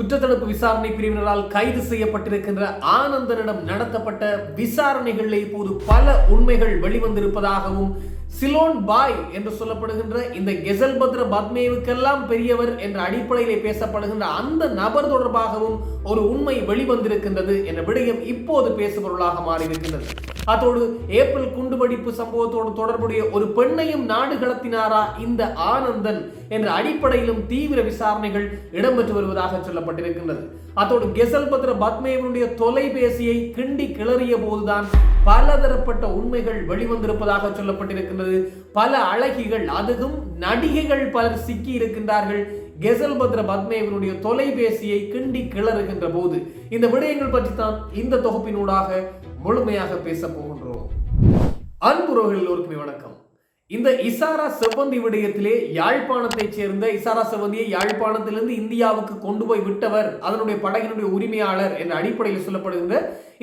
குற்றத்தடுப்பு விசாரணை பிரிவினரால் கைது செய்யப்பட்டிருக்கின்ற ஆனந்தனிடம் நடத்தப்பட்ட விசாரணைகளில் இப்போது பல உண்மைகள் வெளிவந்திருப்பதாகவும் சிலோன் பாய் என்று சொல்லப்படுகின்ற இந்த கெசல் பத்ர பத்மேவுக்கெல்லாம் பெரியவர் என்ற அடிப்படையிலே பேசப்படுகின்ற அந்த நபர் தொடர்பாகவும் ஒரு உண்மை வெளிவந்திருக்கின்றது என்ற விடயம் இப்போது பேசுபொருளாக மாறியிருக்கின்றது. அதோடு ஏப்ரல் குண்டுவெடிப்பு சம்பவத்தோடு தொடர்புடைய ஒரு பெண்ணையும் நாடு கடத்தினாரா இந்த ஆனந்தன் என்ற அடிப்படையிலும் தீவிர விசாரணைகள் இடம்பெற்று வருவதாக சொல்லப்பட்டிருக்கின்றது. அதோடு கெசல் பத்ர பத்மேவனுடைய தொலைபேசியை கிண்டி கிளறிய போதுதான் பலதரப்பட்ட உண்மைகள் வெளிவந்திருப்பதாக சொல்லப்பட்டிருக்கின்றது. பல அழகிகள் அதுவும் நடிகைகள் பலர் சிக்கி இருக்கின்றார்கள் கெசல்பத்ர பத்மேவனுடைய தொலைபேசியை கிண்டி கிளறுகின்ற போது இந்த விடயங்கள் பற்றி தான் இந்த தொகுப்பினூடாக முழுமையாக பேச போகின்றோம். அன்புறவர்கள் எல்லோருக்குமே வணக்கம். இந்த இசாரா செவ்வந்தி விடயத்திலே யாழ்ப்பாணத்தைச் சேர்ந்த இசாரா செவ்வந்தியை யாழ்ப்பாணத்திலிருந்து இந்தியாவுக்கு கொண்டு போய் விட்டவர் அதனுடைய படகினுடைய உரிமையாளர் என்ற அடிப்படையில் சொல்லப்படுகின்ற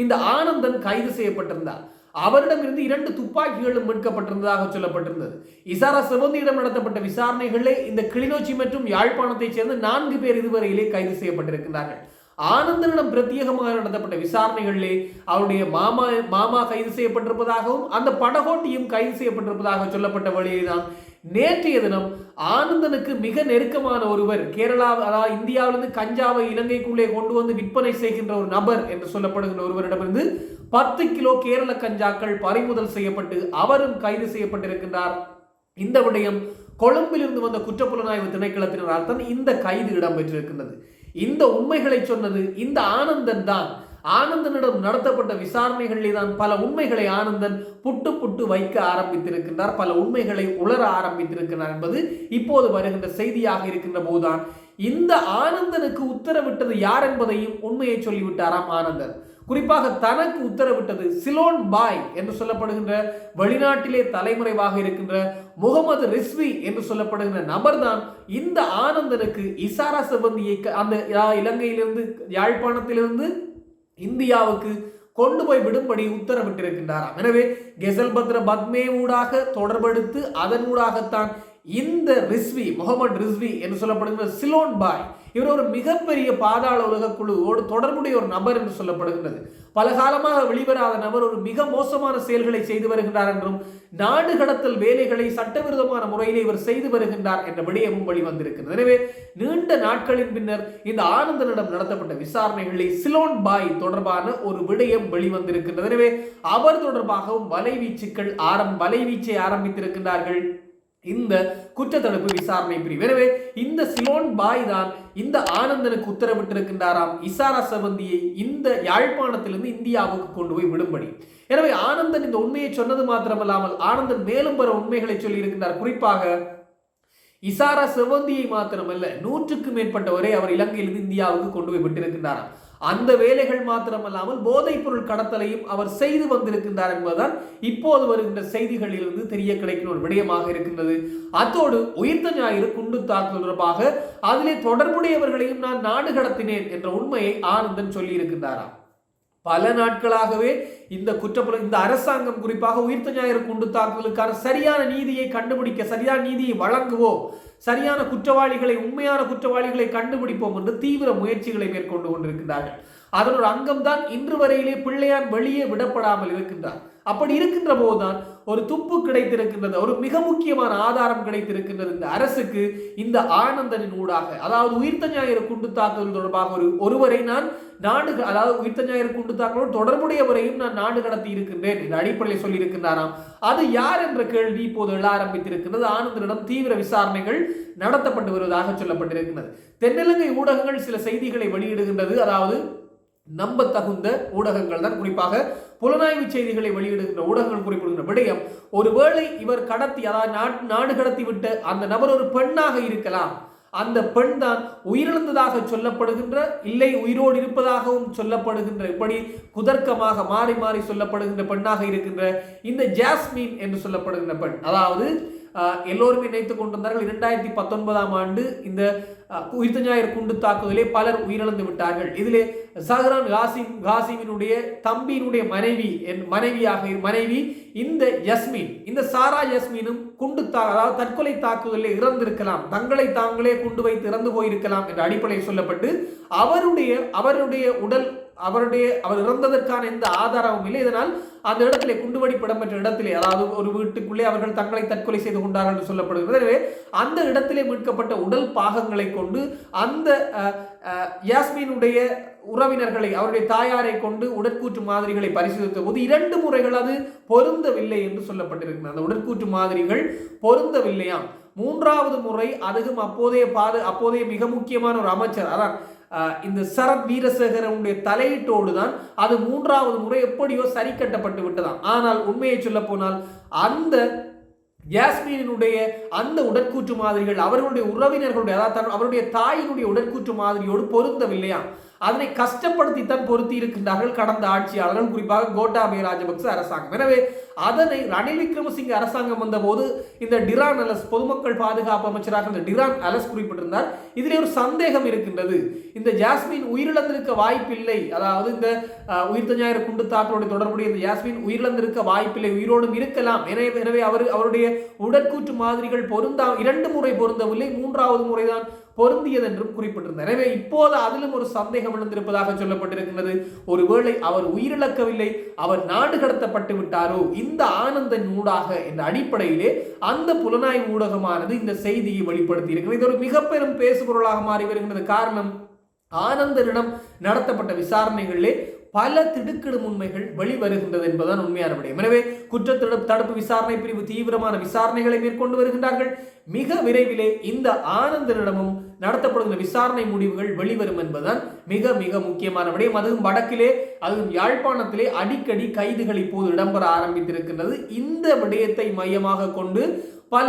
இந்த ஆனந்தன் கைது செய்யப்பட்டிருந்தார். அவரிடமிருந்து இரண்டு துப்பாக்கிகளும் மீட்கப்பட்டிருந்ததாக சொல்லப்பட்டிருந்தது. இசாரா செவந்தியிடம் நடத்தப்பட்ட விசாரணைகளிலே இந்த கிளிநொச்சி மற்றும் யாழ்ப்பாணத்தைச் சேர்ந்த நான்கு பேர் இதுவரையிலே கைது செய்யப்பட்டிருக்கிறார்கள் ஆனந்தனிடம் பிரத்யேகமாக நடத்தப்பட்ட விசாரணைகளிலே அவருடைய மாமா மாமா கைது செய்யப்பட்டிருப்பதாகவும் அந்த படகோட்டியும் கைது செய்யப்பட்டிருப்பதாக சொல்லப்பட்ட வழியில்தான் நேற்றைய தினம் ஆனந்தனுக்கு மிக நெருக்கமான ஒருவர் கேரளா அதாவது இந்தியாவிலிருந்து கஞ்சாவை இலங்கைக்குள்ளே கொண்டு வந்து விற்பனை செய்கின்ற ஒரு நபர் என்று சொல்லப்படுகின்ற ஒருவரிடமிருந்து பத்து கிலோ கேரள கஞ்சாக்கள் பறிமுதல் செய்யப்பட்டு அவரும் கைது செய்யப்பட்டிருக்கின்றார். இந்த விடயம் கொழும்பிலிருந்து வந்த குற்றப்புலனாய்வு திணைக்களத்தினரால் தான் இந்த கைது இடம்பெற்றிருக்கின்றது. இந்த உண்மைகளை சொன்னது இந்த ஆனந்தன் தான். ஆனந்தனிடம் நடத்தப்பட்ட விசாரணைகளிலே தான் பல உண்மைகளை ஆனந்தன் புட்டு புட்டு வைக்க ஆரம்பித்திருக்கின்றார். பல உண்மைகளை உளர ஆரம்பித்திருக்கிறார் என்பது இப்போது வருகின்ற செய்தியாக இருக்கின்ற போதுதான். இந்த ஆனந்தனுக்கு உத்தரவிட்டது யார் என்பதையும் உண்மையை சொல்லிவிட்டாராம் ஆனந்தன். குறிப்பாக தனக்கு உத்தரவிட்டது சிலோன் பாய் என்று சொல்லப்படுகின்ற வெளிநாட்டிலே தலைமுறைவாக இருக்கின்ற முகமது ரிஸ்வி என்று சொல்லப்படுகின்ற நபர்தான் இந்த ஆனந்தனுக்கு இசாரா செவ்வந்தியை அந்த இலங்கையிலிருந்து யாழ்ப்பாணத்திலிருந்து இந்தியாவுக்கு கொண்டு போய் விடும்படி உத்தரவிட்டிருக்கின்றாராம். எனவே கெசல் பத்ர பத்மே ஊடாக தொடர்பெடுத்து அதன் ஊடாகத்தான் இந்த ரிஸ்வி முகமது ரிஸ்வி என்று சொல்லப்படுகிற சிலோன் பாய் இவர் ஒரு மிகப்பெரிய பாதாள உலக குழுவோடு தொடர்புடைய ஒரு நபர் என்று சொல்லப்படுகின்றது. பல காலமாக வெளிவராத நபர் ஒரு மிக மோசமான செயல்களை செய்து வருகின்றார் என்றும் நாடு கடத்தல் வேலைகளை சட்டவிரோதமான முறையிலே இவர் செய்து வருகின்றார் என்ற விடயமும் வெளிவந்திருக்கிறது எனவே நீண்ட நாட்களின் பின்னர் இந்த ஆனந்தனிடம் நடத்தப்பட்ட விசாரணைகளில் சிலோன் பாய் தொடர்பான ஒரு விடயம் வெளிவந்திருக்கின்றது. எனவே அவர் தொடர்பாகவும் வலைவீச்சுக்கள் ஆரம் வலைவீச்சை ஆரம்பித்திருக்கின்றார்கள். இந்த குற்றத்தடுப்பு விசாரணை பிரிவு. எனவே இந்த சிலோன் பாய் தான் இந்த ஆனந்தனுக்கு உத்தரவிட்டிருக்கின்றாராம். இசாரா செவந்தியை இந்த யாழ்ப்பாணத்திலிருந்து இந்தியாவுக்கு கொண்டு போய் விடும்படி. எனவே ஆனந்தன் இந்த உண்மையை சொன்னது மாத்திரமல்லாமல் ஆனந்தன் மேலும் பல உண்மைகளை சொல்லி இருக்கின்றார் குறிப்பாக இசாரா செவந்தியை மாத்திரமல்ல நூற்றுக்கு மேற்பட்டவரை அவர் இலங்கையிலிருந்து இந்தியாவுக்கு கொண்டு போய் விட்டிருக்கின்றாராம். அந்த வேலைகள் மாத்திரமல்லாமல் போதைப் பொருள் கடத்தலையும் அவர் செய்து வந்திருக்கின்றார் என்பதுதான் இப்போது வருகின்ற செய்திகளிலிருந்து தெரிய கிடைக்கிற ஒரு விடயமாக இருக்கின்றது. அத்தோடு உயிர்த்த ஞாயிறு குண்டு தாக்குதல் தொடர்பாக அதிலே தொடர்புடையவர்களையும் நான் நாடு கடத்தினேன் என்ற உண்மையை ஆனந்தன் சொல்லியிருக்கின்றாராம். பல நாட்களாகவே இந்த குற்றப்புல இந்த அரசாங்கம் குறிப்பாக உயிர்த்த ஞாயிறு குண்டு தாக்குதலுக்கான சரியான நீதியை கண்டுபிடிக்க சரியான நீதியை வழங்குவோம். சரியான குற்றவாளிகளை உண்மையான குற்றவாளிகளை கண்டுபிடிப்போம் என்று தீவிர முயற்சிகளை மேற்கொண்டு கொண்டிருக்கிறார்கள். அதன் ஒரு அங்கம்தான் இன்று வரையிலே பிள்ளையார் வெளியே விடப்படாமல் இருக்கின்றார் அப்படி இருக்கின்ற போதுதான் ஒரு துப்பு கிடைத்திருக்கின்றது ஒரு மிக முக்கியமான ஆதாரம் கிடைத்திருக்கின்றது இந்த அரசுக்கு இந்த ஆனந்தனின் ஊடாக. அதாவது உயிர்த்த ஞாயிறு குண்டு தாக்குதல் தொடர்பாக ஒரு ஒருவரை நான் நாடு அதாவது உயிர்த்த ஞாயிறு குண்டு தாக்குதலோடு தொடர்புடையவரையும் நான் நாடு கடத்தி இருக்கின்றேன் என்ற அடிப்படையில் சொல்லியிருக்கின்றாராம். அது யார் என்ற கேள்வி இப்போது எழ ஆரம்பித்திருக்கிறது ஆனந்தனிடம் தீவிர விசாரணைகள் நடத்தப்பட்டு வருவதாக சொல்லப்பட்டிருக்கிறது தென்னிலங்கை ஊடகங்கள் சில செய்திகளை வெளியிடுகின்றது. அதாவது நம்ப தகுந்த ஊடகங்கள் தான் குறிப்பாக புலனாய்வு செய்திகளை வெளியிடுகின்ற ஊடகங்கள் குறிப்பிடுகின்ற விடயம் ஒருவேளை இவர் கடத்தி அதாவது நாடு கடத்தி விட்ட அந்த நபர் ஒரு பெண்ணாக இருக்கலாம். அந்த பெண் தான் உயிரிழந்ததாக சொல்லப்படுகின்ற இல்லை உயிரோடு இருப்பதாகவும் சொல்லப்படுகின்ற இப்படி குதர்க்கமாக மாறி மாறி சொல்லப்படுகின்ற பெண்ணாக இருக்கின்ற இந்த ஜாஸ்மின் என்று சொல்லப்படுகின்ற பெண். அதாவது எல்லோருமே நினைத்துக் கொண்டிருந்தார்கள். இரண்டாயிரத்தி பத்தொன்பதாம் ஆண்டு இந்த உயிர்த்த ஞாயிறு குண்டு தாக்குதலே பலர் உயிரிழந்து விட்டார்கள். இதிலே சஹ்ரான் காசிம் காசிமினுடைய தம்பியினுடைய மனைவி என் மனைவியாக மனைவி இந்த யஸ்மின் இந்த சாரா யஸ்மினும் குண்டு தா அதாவது தற்கொலை தாக்குதலில் இறந்திருக்கலாம். தங்களை தாங்களே குண்டு வைத்து இறந்து போயிருக்கலாம் என்ற அடிப்படையில் சொல்லப்பட்டு அவருடைய அவருடைய உடல் அவருடைய அவர் இறந்ததற்கான எந்த ஆதாரமும் இல்லை. இதனால் அந்த இடத்திலே குண்டுவெடிப்பு இடம்பெற்ற இடத்திலே அதாவது ஒரு வீட்டுக்குள்ளே அவர்கள் தங்களை தற்கொலை செய்து கொண்டார்கள் என்று சொல்லப்படுகிறது. எனவே அந்த இடத்திலே மீட்கப்பட்ட உடல் பாகங்களை கொண்டு அந்த அஹ், யாஸ்மினுடைய உறவினர்களை அவருடைய தாயாரை கொண்டு உடற்கூற்று மாதிரிகளை பரிசோதித்த போது இரண்டு முறைகள் அது பொருந்தவில்லை என்று சொல்லப்பட்டிருக்கிறது. அந்த உடற்கூற்று மாதிரிகள் பொருந்தவில்லையாம். மூன்றாவது முறை அதுவும் அப்போதைய பாது அப்போதைய மிக முக்கியமான ஒரு அமைச்சர் அதான் இந்த சரத் வீரசேகரனுடைய தலையீட்டோடு தான் அது மூன்றாவது முறை எப்படியோ சரி கட்டப்பட்டு விட்டதாம். ஆனால் உண்மையை சொல்ல போனால் அந்த யாஸ்மீனினுடைய அந்த உடற்கூற்று மாதிரிகள் அவர்களுடைய உறவினர்களுடைய அதாவது அவருடைய தாயினுடைய உடற்கூற்று மாதிரியோடு பொருந்தவில்லையா அதனை கஷ்டப்படுத்தித்தான் பொருத்தி இருக்கின்றார்கள் கடந்த ஆட்சியாளர்கள் குறிப்பாக கோட்டாபய ராஜபக்ச அரசாங்கம். எனவே அதனை ரணில் விக்ரமசிங்க அரசாங்கம் வந்தபோது இந்த டிரான் அலஸ் பொதுமக்கள் பாதுகாப்பு அமைச்சராக இந்த டிரான் அலஸ் குறிப்பிட்டிருந்தார். இதிலே ஒரு சந்தேகம் இருக்கின்றது. இந்த ஜாஸ்மின் உயிரிழந்திருக்க வாய்ப்பில்லை. அதாவது இந்த அஹ், உயிர்த்த ஞாயிறு குண்டு தாக்கலோடு தொடர்புடைய இந்த ஜாஸ்மின் உயிரிழந்திருக்க வாய்ப்பில்லை. உயிரோடும் இருக்கலாம். எனவே எனவே அவர் அவருடைய உடற்கூற்று மாதிரிகள் பொருந்தா இரண்டு முறை பொருந்தவில்லை. மூன்றாவது முறைதான் பொருந்தியது என்றும் குறிப்பிட்டிருந்தார். எனவே இப்போது அதிலும் ஒரு சந்தேகம் விழுந்திருப்பதாக சொல்லப்பட்டிருக்கிறது ஒருவேளை அவர் உயிரிழக்கவில்லை அவர் நாடு கடத்தப்பட்டு விட்டாரோ இந்த ஆனந்த ஊடாக என்ற அடிப்படையிலே அந்த புலனாய்வு ஊடகமானது இந்த செய்தியை வெளிப்படுத்தி இருக்கிறது இது ஒரு மிக பெரும் பேசுபொருளாக மாறி வருகிறது காரணம் ஆனந்தனிடம் நடத்தப்பட்ட விசாரணைகளிலே பல திடுக்கிடும் உண்மைகள் வெளிவருகின்றது என்பதுதான் உண்மையான விடயம். எனவே குற்றத்தடுப்பு தடுப்பு விசாரணை பிரிவு தீவிரமான விசாரணைகளை மேற்கொண்டு வருகின்றார்கள். மிக விரைவிலே இந்த ஆனந்தனிடமும் நடத்தப்படுகின்ற விசாரணை முடிவுகள் வெளிவரும் என்பதுதான் மிக மிக முக்கியமான விடயம். அதுவும் வடக்கிலே அதுவும் யாழ்ப்பாணத்திலே அடிக்கடி கைதுகள் இப்போது இடம்பெற ஆரம்பித்திருக்கின்றது. இந்த விடயத்தை மையமாக கொண்டு பல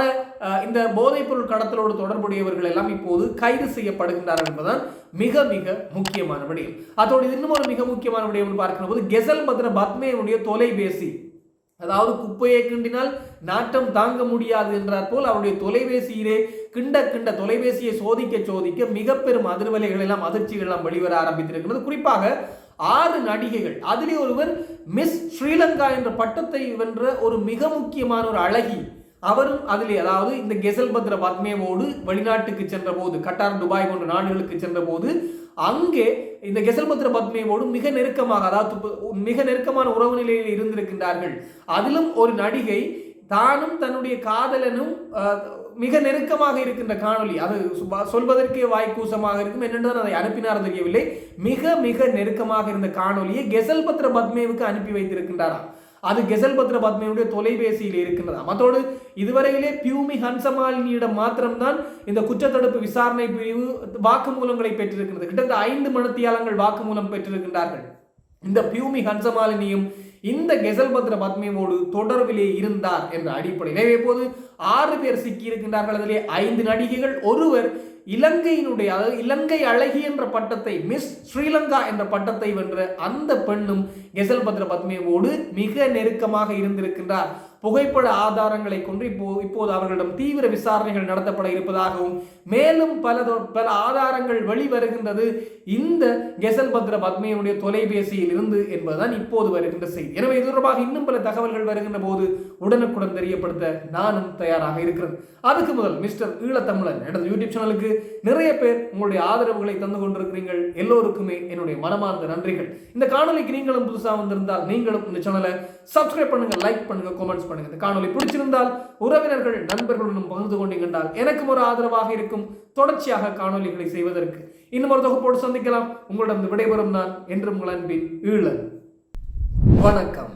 இந்த போதைப்பொருள் கடத்தலோடு தொடர்புடையவர்கள் எல்லாம் இப்போது கைது செய்யப்படுகின்றார்கள் என்பதுதான் மிக மிக முக்கியமான விடயம். அதோடு இன்னும் ஒரு மிக முக்கியமான விடயம் என்று பார்க்கிற போது கெசல் பத்ர பத்மேனுடைய தொலைபேசி அதாவது குப்பையை கிண்டினால் நாட்டம் தாங்க முடியாது என்றார் போல் அவருடைய தொலைபேசியிலே கிண்ட கிண்ட தொலைபேசியை சோதிக்க சோதிக்க மிக பெரும் அதிர்வலைகள் எல்லாம் அதிர்ச்சிகள் எல்லாம் வெளிவர ஆரம்பித்திருக்கிறது குறிப்பாக ஆறு நடிகைகள். அதிலே ஒருவர் மிஸ் ஸ்ரீலங்கா என்ற பட்டத்தை வென்ற ஒரு மிக முக்கியமான ஒரு அழகி. அவரும் அதில் அதாவது இந்த கெசல் பத்ர பத்மேவோடு வெளிநாட்டுக்கு சென்ற போது கட்டார் துபாய் போன்ற நாடுகளுக்கு சென்ற போது அங்கே இந்த கெசல் பத்ர பத்மேவோடு மிக நெருக்கமாக அதாவது மிக நெருக்கமான உறவு நிலையில் இருந்திருக்கின்றார்கள். அதிலும் ஒரு நடிகை தானும் தன்னுடைய காதலனும் அஹ், மிக நெருக்கமாக இருக்கின்ற காணொளி அது சொல்வதற்கே வாய்க்கூசமாக இருக்கும் என்னென்று அதை அனுப்பினார் தெரியவில்லை மிக மிக நெருக்கமாக இருந்த காணொலியை கெசல் பத்ர பத்மேவுக்கு அனுப்பி வைத்திருக்கின்றாராம். அது கெசல் பத்ர பத்மேவுடைய தொலைபேசியில் இருக்கின்றது. அதோடு இதுவரையிலே பியூமி ஹன்சமாலினியிடம் மாத்திரம்தான் இந்த குற்றத்தடுப்பு விசாரணை பிரிவு வாக்குமூலங்களை பெற்றிருக்கிறது கிட்டத்தட்ட ஐந்து மனத்தியாளங்கள் வாக்குமூலம் பெற்றிருக்கின்றார்கள். இந்த பியூமி ஹன்சமாலினியும் இந்த கெசல் பத்ர பத்மேவோடு தொடர்பிலே இருந்தார் என்ற அடிப்படையில். எனவே இப்போது ஆறு பேர் சிக்கி இருக்கின்றார்கள் அதிலே ஐந்து நடிகைகள் ஒருவர் இலங்கையினுடைய அதாவது இலங்கை அழகி என்ற பட்டத்தை மிஸ் ஸ்ரீலங்கா என்ற பட்டத்தை வென்ற அந்த பெண்ணும் கெசல் பத்ர பத்மேவோடு மிக நெருக்கமாக இருந்திருக்கின்றார். புகைப்பட ஆதாரங்களை கொண்டு இப்போ இப்போது அவர்களிடம் தீவிர விசாரணைகள் நடத்தப்பட இருப்பதாகவும் மேலும் பல பல ஆதாரங்கள் வெளிவருகின்றது இந்த கெசல் பத்ர பத்மையினுடைய தொலைபேசியில் இருந்து என்பதுதான் இப்போது வருகின்ற செய்தி. எனவே இது தொடர்பாக இன்னும் பல தகவல்கள் வருகின்ற போது உடனுக்குடன் தெரியப்படுத்த நானும் தயாராக இருக்கிறேன். அதுக்கு முதல் மிஸ்டர் ஈழத்தமிழன் எனது யூடியூப் சேனலுக்கு நிறைய பேர் உங்களுடைய ஆதரவுகளை தந்து கொண்டிருக்கிறீர்கள். எல்லோருக்குமே என்னுடைய மனமார்ந்த நன்றிகள். இந்த காணொலிக்கு நீங்களும் புதுசாக வந்திருந்தால் நீங்களும் இந்த சேனலை சப்ஸ்கிரைப் பண்ணுங்க லைக் பண்ணுங்க கமெண்ட்ஸ் பண்ணுங்க. இந்த காணொலி பிடிச்சிருந்தால் உறவினர்கள் நண்பர்களுடன் பகிர்ந்து கொண்டீங்கன்றால் எனக்கும் ஒரு ஆதரவாக இருக்கும். தொடர்ச்சியாக காணொலிகளை செய்வதற்கு இன்னும் ஒரு தொகுப்போடு சந்திக்கலாம். உங்களிடம் விடைபெறும் நான் என்றும் உங்கள் அன்பின் ஈழன். வணக்கம்.